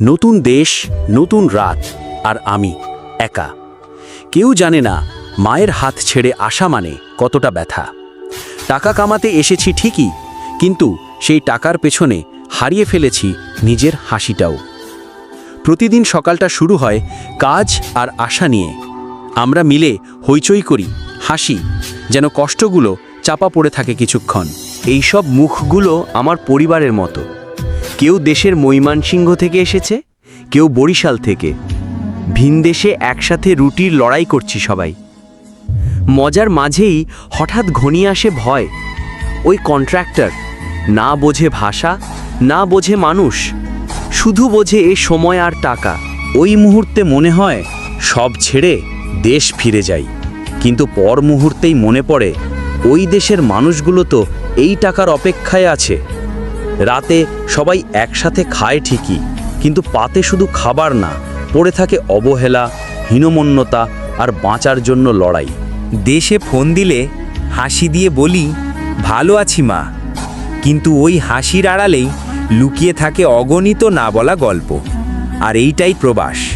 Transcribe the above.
নতুন দেশ, নতুন রাত, আর আমি একা। কেউ জানে না মায়ের হাত ছেড়ে আসা মানে কতটা ব্যথা। টাকা কামাতে এসেছি ঠিকই, কিন্তু সেই টাকার পেছনে হারিয়ে ফেলেছি নিজের হাসিটাও। প্রতিদিন সকালটা শুরু হয় কাজ আর আশা নিয়ে। আমরা মিলে হইচই করি, হাসি, যেন কষ্টগুলো চাপা পড়ে থাকে কিছুক্ষণ। এইসব মুখগুলো আমার পরিবারের মতো। কেউ দেশের মৈমানসিংহ থেকে এসেছে, কেউ বরিশাল থেকে। ভিনদেশে একসাথে রুটির লড়াই করছি সবাই। মজার মাঝেই হঠাৎ ঘনিয়ে আসে ভয়। ওই কন্ট্রাক্টর, না বোঝে ভাষা, না বোঝে মানুষ, শুধু বোঝে এ সময় আর টাকা। ওই মুহূর্তে মনে হয়, সব ছেড়ে দেশ ফিরে যাই। কিন্তু পর মুহূর্তেই মনে পড়ে, ওই দেশের মানুষগুলো তো এই টাকার অপেক্ষায় আছে। রাতে সবাই একসাথে খায় ঠিকই, কিন্তু পাতে শুধু খাবার না, পড়ে থাকে অবহেলা, হীনমন্যতা আর বাঁচার জন্য লড়াই। দেশে ফোন দিলে হাসি দিয়ে বলি, ভালো আছি মা। কিন্তু ওই হাসির আড়ালেই লুকিয়ে থাকে অগণিত না বলা গল্প। আর এইটাই প্রবাস।